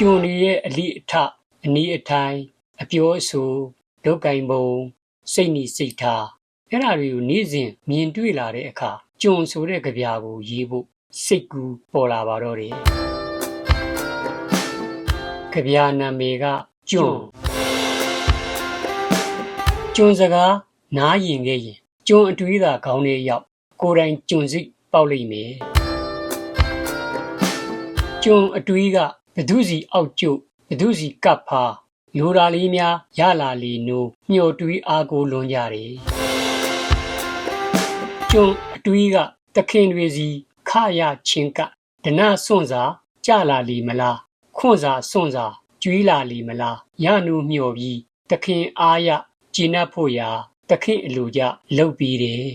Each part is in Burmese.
ကျွန်တွေရဲ့အလိအထအနီးအထိုင်အပြောအဆိုဒုက္ကင်ပုံစိတ်နီစိတ်ထားအဲ့ဒါတွေကိုနေ့စဉ်မြင်တွေ့လာတဲ့အခါကျွန်ဆိုတဲ့ကြပြာကိုရေးဖို့စိတ်ကူးပေါ်လာပါတော့တယ်ကြပြာနာမည်ကကျွန်ကျွန်စကားနားရင်ခဲ့ရင်ကျွန်အတွေးသာခေါင်းထဲရောက်ကိုယ်တိုင်ကျွန်စိတ်ပေါက်လိမ့်မယ်ကျွန်အတွေးက ဘဒုစီအောက်ကျုပ်ဘဒုစီကပ်ဖာလိုရာလေးများရလာလီနိုးမျှော်တွေးအားကိုလွန်ကြတယ်ကျွန်အတွေးကတခင်တွေစီခရချင်းကဒနစွန့်စာကြလာလီမလားခွန့်စာစွန့်စာကျွေးလာလီမလားရနုမျှော်ပြီးတခင်အားရကျင့်납ဖို့ရာတခင်အလိုကြလှုပ်ပြီးတယ်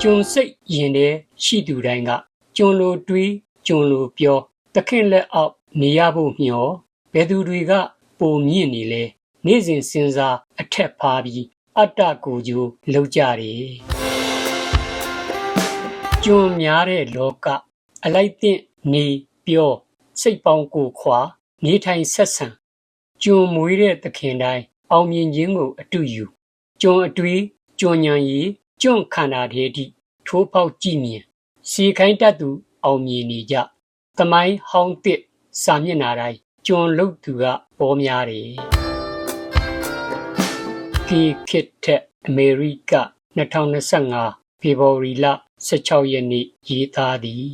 ကျွန်စိတ်ရင်ထဲရှိသူတိုင်းကကျွန်လိုတွေး ကျွန်လိုပြောတခင်လက်အောက်နေရဖို့မျှော်ဘယ်သူတွေကပုံမြင့်နေလဲနေ့စဉ်စဉ်းစားအထက်ဖားပြီးအတ္တကိုကြိုးလောက်ကြတယ်ကျွန်းများတဲ့လောကအလိုက်တဲ့နေပြောစိတ်ပေါင်းကိုခွာနေထိုင်ဆက်ဆံကျွန်းမွေးတဲ့သခင်တိုင်းအောင်မြင်ခြင်းကိုအတူယူကျွန်းအတွေးကျွန်းညံရီကျွန်းခန္ဓာထေတိထိုးပေါက်ကြည့်မြင်စီခိုင်းတတ်သူ အောင်မြင်နေကြသမိုင်းဟောင်းတစ်စာမျက်နှာတိုင်းကျွန်းလုတ်သူကပေါ်များတယ်ကီခစ်ထက်အမေရိက2025ဖေဖော်ဝါရီလ16ရက်နေ့ရေးသားသည်